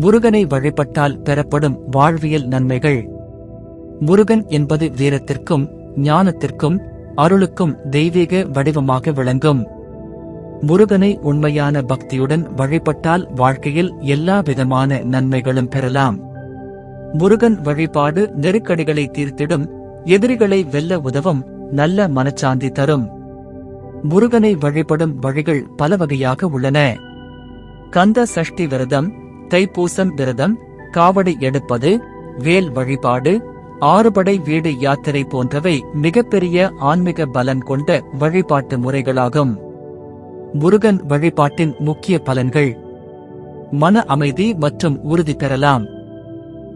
முருகனை வழிபட்டால் பெறப்படும் வாழ்வியல் நன்மைகள். முருகன் என்பது வீரத்திற்கும் ஞானத்திற்கும் அருளுக்கும் தெய்வீக வடிவமாக விளங்கும். முருகனை உண்மையான பக்தியுடன் வழிபட்டால் வாழ்க்கையில் எல்லா விதமான நன்மைகளும் பெறலாம். முருகன் வழிபாடு நெருக்கடிகளை தீர்த்திடும் எதிரிகளை வெல்ல உதவும் நல்ல மனச்சாந்தி தரும். முருகனை வழிபடும் வழிகள் பல வகையாக உள்ளன. கந்த சஷ்டி விரதம் தைப்பூசம் விரதம் காவடி எடுப்பது வேல் வழிபாடு ஆறுபடை வீடு யாத்திரை போன்றவை மிகப்பெரிய ஆன்மீக பலன் கொண்ட வழிபாட்டு முறைகளாகும். முருகன் வழிபாட்டின் முக்கிய பலன்கள். மன அமைதி மற்றும் உறுதி பெறலாம்.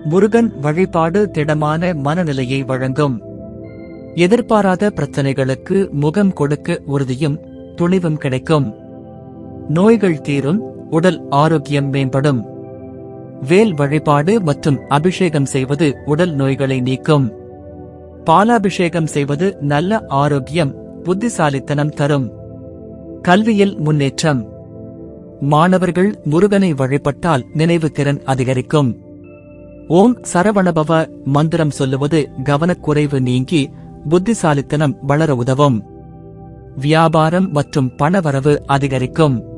முருகன் வழிபாடு திடமான மனநிலையை வழங்கும். எதிர்பாராத பிரச்சனைகளுக்கு முகம் கொடுக்க உறுதியும் துணிவும் கிடைக்கும். நோய்கள் தீரும் உடல் ஆரோக்கியம் மேம்படும். வேல் வழிபாடு மற்றும் அபிஷேகம் செய்வது உடல் நோய்களை நீக்கும். பாலாபிஷேகம் செய்வது நல்ல ஆரோக்கியம் புத்திசாலித்தனம் தரும். கல்வியில் முன்னேற்றம். மாணவர்கள் முருகனை வழிபட்டால் நினைவு திறன் அதிகரிக்கும். ஓம் சரவணபவ மந்திரம் சொல்லுவது கவனக்குறைவு நீங்கி புத்திசாலித்தனம் வளர உதவும். வியாபாரம் மற்றும் பணவரவு அதிகரிக்கும்.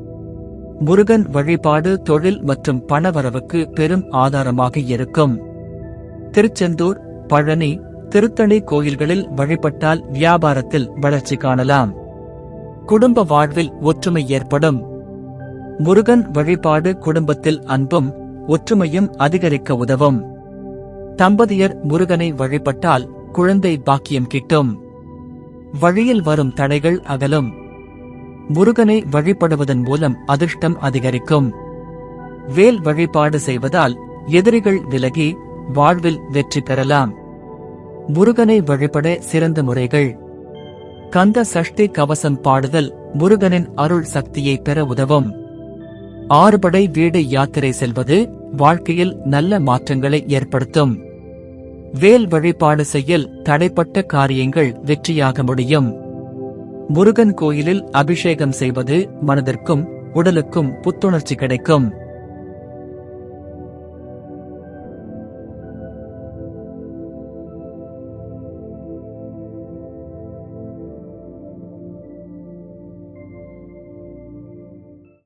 முருகன் வழிபாடு தொழில் மற்றும் பணவரவுக்கு பெரும் ஆதாரமாக இருக்கும். திருச்செந்தூர் பழனி திருத்தணி கோயில்களில் வழிபட்டால் வியாபாரத்தில் வளர்ச்சி காணலாம். குடும்ப வாழ்வில் ஒற்றுமை ஏற்படும். முருகன் வழிபாடு குடும்பத்தில் அன்பும் ஒற்றுமையும் அதிகரிக்க உதவும். தம்பதியர் முருகனை வழிபட்டால் குழந்தை பாக்கியம் கிட்டும். வழியில் வரும் தடைகள் அகலும். முருகனை வழிபடுவதன் மூலம் அதிர்ஷ்டம் அதிகரிக்கும். வேல் வழிபாடு செய்வதால் எதிரிகள் விலகி வாழ்வில் வெற்றி பெறலாம். முருகனை வழிபட சிறந்த முறைகள். கந்த சஷ்டி கவசம் பாடுதல் முருகனின் அருள் சக்தியை பெற உதவும். ஆறுபடை வீடு யாத்திரை செல்வது வாழ்க்கையில் நல்ல மாற்றங்களை ஏற்படுத்தும். வேல் வழிபாடு செய்யல் தடைப்பட்ட காரியங்கள் வெற்றியாக முடியும். முருகன் கோயிலில் அபிஷேகம் செய்வது மனதிற்கும் உடலுக்கும் புத்துணர்ச்சி கிடைக்கும்.